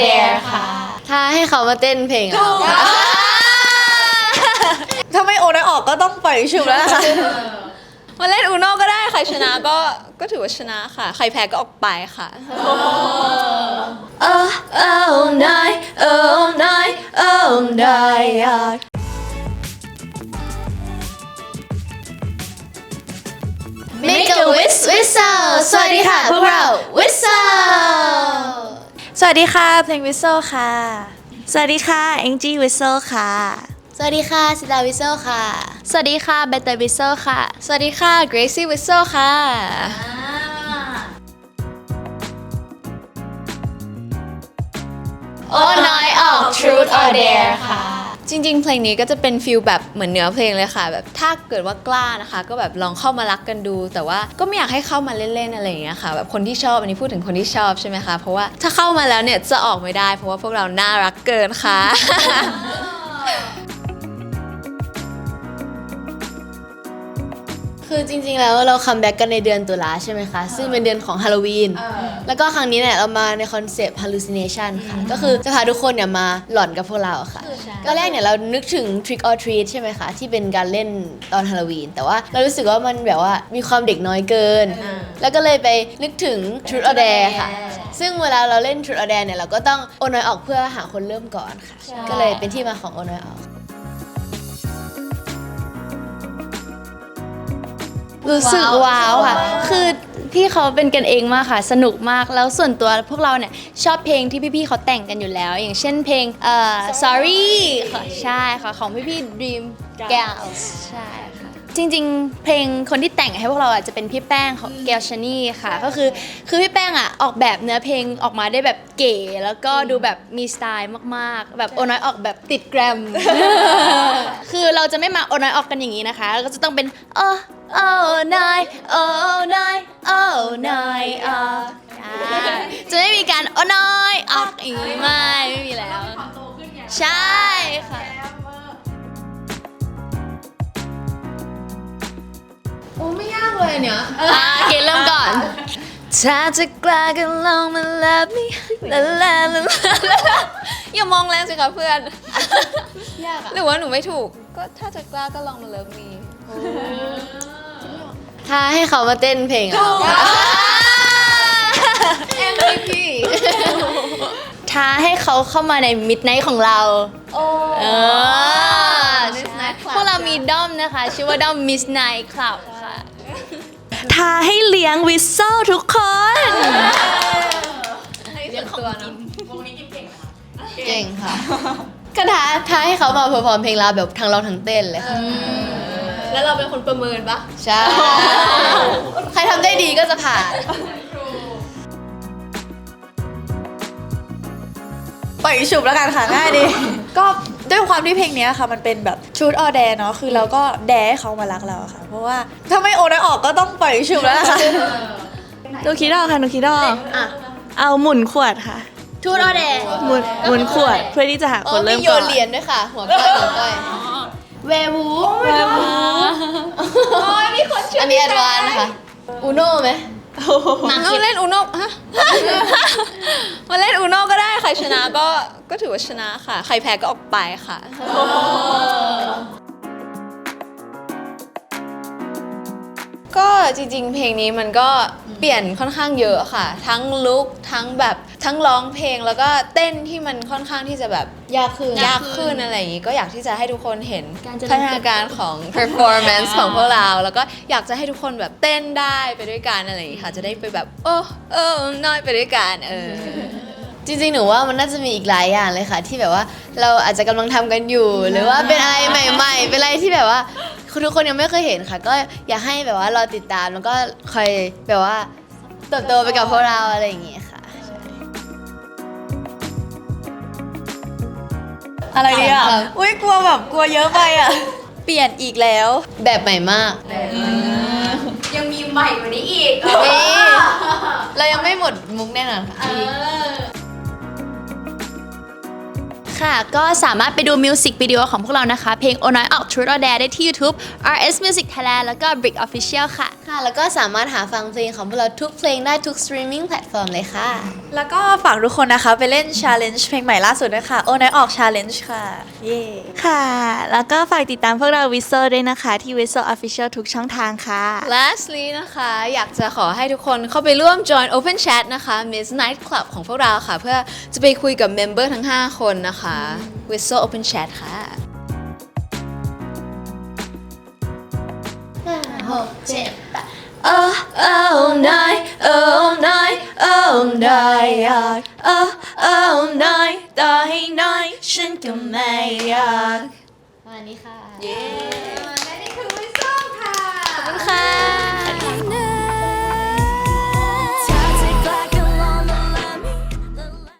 Dare ค่ะ ถ้าให้เขามาเต้นเพลงอะถ้าไม่โอนได้ออกก็ต้องปล่อยชุบแล้วนะคะมาเล่นอูโน่ก็ได้ใครชนะก็ก็ถือว่าชนะค่ะ ใครแพ้ก็ออกไปค่ะ Oh oh night oh night oh night Make a wish whistle สวัสดีค่ะ พวกเรา whistle สวัสดีค่ะ เพลงวิ s เซ l ค่ะ สวัสดีค่ะเอ็งจี้วิ s เซ l ค่ะ สวัสดีค่ะสิตาวิเซลค่ะ สวัสดีค่ะเบเตอร์วิเซลค่ะ สวัสดีค่ะ Gracie Whistle ค่ะ Oh night ออก truth or dare ค่ะ จริง ๆ เพลงนี้ก็จะเป็นฟิลแบบเหมือนเนื้อเพลงเลยค่ะ แบบถ้าเกิดว่ากล้านะคะ ก็แบบลองเข้ามารักกันดู แต่ว่าก็ไม่อยากให้เข้ามาเล่นๆอะไรอย่างเงี้ยค่ะแบบคนที่ชอบอันนี้พูดถึงคนที่ชอบใช่ไหมคะเพราะว่าถ้าเข้ามาแล้วเนี่ยจะออกไม่ได้ เพราะว่าพวกเราน่ารักเกินค่ะ คือจริงๆแล้วเราคัมแบ็กกันในเดือนตุลาใช่ไหมคะ ซึ่งเป็นเดือนของฮาโลวีน แล้วก็ครั้งนี้เนี่ยเรามาในคอนเซปต์ hallucination ค่ะ ก็คือจะพาทุกคนเนี่ยมาหลอนกับพวกเราค่ะ ก็แรกเนี่ยเรานึกถึง trick or treat ใช่ไหมคะ ที่เป็นการเล่นตอนฮาโลวีน แต่ว่าเรารู้สึกว่ามันแบบว่ามีความเด็กน้อยเกิน แล้วก็เลยไปนึกถึง truth or dare ค่ะ ซึ่งเวลาเราเล่น truth or dare เนี่ยเราก็ต้องโอนน้อยออกเพื่อหาคนเริ่มก่อนค่ะ ก็เลยเป็นที่มาของโอนน้อยออก รู้สึกว้าวค่ะ คือพี่เขาเป็นกันเองมากค่ะ สนุกมาก แล้วส่วนตัวพวกเราเนี่ยชอบเพลงที่พี่ๆเขาแต่งกันอยู่แล้ว อย่างเช่นเพลงเอ่อ sorry ค่ะใช่ค่ะของพี่ๆ dream girls ใช่ค่ะ จริงๆ เพลงคนที่แต่งให้พวกเราอะจะเป็นพี่แป้งของเกลชานี่ค่ะ ก็คือคือพี่แป้งอะออกแบบเนื้อเพลงออกมาได้แบบเก๋แล้วก็ดูแบบมีสไตล์มากๆ แบบโอน้อยออกแบบติดแกรม คือเราจะไม่มาโอน้อยออกกันอย่างนี้นะคะเราก็จะต้องเป็นเออ oh night oh night oh night ออกจะไม่มีการโอน้อยออกอีกไม่ไม่มีแล้ว ใช่ เลยเนี่ยอะเกณฑ์เริ่มก่อนถ้าจะกล้าก็ลองมาลาบีลาลาลาลาอย่ามองแรงสิคะเพื่อน ยากอะหรือว่าหนูไม่ถูก ก็ถ้าจะกล้าก็ลองมาเลิฟมีถ้าให้เขามาเต้นเพลงอะ MVP ท้าให้เขาเข้ามาในมิดไนท์ของเราเออ Midnight Club พวกเรามีด้อมนะคะ ชื่อว่าด้อม Miss Night Club ค่ะ ทาให้เลี้ยงวิ s เซ l ทุกคน เรียกตัวนะเก่งค่ะ ก็ท้าท้าให้เขามาเพอร์ฟอร์มเพลงเราแบบทั้งร้องทั้งเต้นเลยค่ะแล้วเราเป็นคนประเมินปะใช่ ใครทำได้ดีก็จะผ่าน ปล่อยฉุบแล้วกันค่ะง่ายดี ก็ ด้วยความที่เพลงเนี้ยค่ะมันเป็นแบบชุดออแดเนาะคือเราก็แดให้เขามารักเราค่ะ เพราะว่าถ้าไม่โอนได้ออกก็ต้องปล่อยฉุบแล้วนะคะหนูคิดออกค่ะหนูคิดออกอะเอาหมุนขวดค่ะทูดออเดย์หมุนหมุนขวดเพื่อที่จะหาอ๋คอนเริ่มีมโยก่อนนเหรียญด้วยค่ะ หัวก้อยหัวก้อยเววูเววูอันนี้แอดวานซ์นะคะอูโน่ไหมมาเล่นอูโน่ฮะ มาเล่นอูโน่ก็ได้ ใครชนะก็ก็ถือว่าชนะค่ะ ใครแพ้ก็ออกไปค่ะ ก็จริงๆ เพลงนี้มันก็เปลี่ยนค่อนข้างเยอะค่ะ ทั้งลุคทั้งแบบทั้งร้องเพลงแล้วก็เต้นที่มันค่อนข้างที่จะแบบยากขึ้นยากขึ้นอะไรอย่างนี้ก็อยากที่จะให้ทุกคนเห็นการเจริญพัฒนาการของ performance ของพวกเรา แล้วก็อยากจะให้ทุกคนแบบเต้นได้ไปด้วยกันอะไรอย่างนี้ค่ะ จะได้ไปแบบโอ้เออน้อยไปด้วยกันเออจริงๆ หนูว่ามันน่าจะมีอีกหลายอย่างเลยค่ะ ที่แบบว่าเราอาจจะกำลังทำกันอยู่ หรือว่าเป็นอะไรใหม่ ๆ เป็นอะไรที่แบบว่า ทุกคนยังไม่เคยเห็นค่ะ ก็อยากให้แบบว่าเราติดตามแล้วก็คอยแบบว่าเติบโตไปกับพวกเราอะไรอย่างเงี้ยค่ะอะไรดีอะครับอุ้ยกลัวแบบกลัวเยอะไปอะ เปลี่ยนอีกแล้ว แบบใหม่มาก ยังมีใหม่กว่านี้อีกนี่เรายังไม่หมดมุกแน่นอนค่ะ ค่ะ ก็สามารถไปดูมิวสิกวิดีโอของพวกเรานะคะ เพลง o n i ออก Truth or Dare ได้ที่ YouTube RS Music Thailand แล้วก็ Brick Official ค่ะ ค่ะ แล้วก็สามารถหาฟังเพลงของพวกเราทุกเพลงได้ทุก streaming platform เลยค่ะ แล้วก็ฝากทุกคนนะคะไปเล่น challenge เพลงใหม่ล่าสุดด้วยค่ะโอ n นออก challenge ค่ะ เย้ค่ะ แล้วก็ฝากติดตามพวกเราวิ s โซด้วยนะคะ ที่วิ s โซ Official ทุกช่องทางค่ะ lastly นะคะ อยากจะขอให้ทุกคนเข้าไปร่วม join open chat นะคะ Miss Night Club ของพวกเราค่ะ เพื่อจะไปคุยกับเมมเบอร์ทั้ง 5 คนนะคะ Whistle Open Chat ค่ะ Oh oh night oh night oh night oh oh night ต่อให้น้อยฉันก็ไม่อยากวันนี้ค่ะ เย้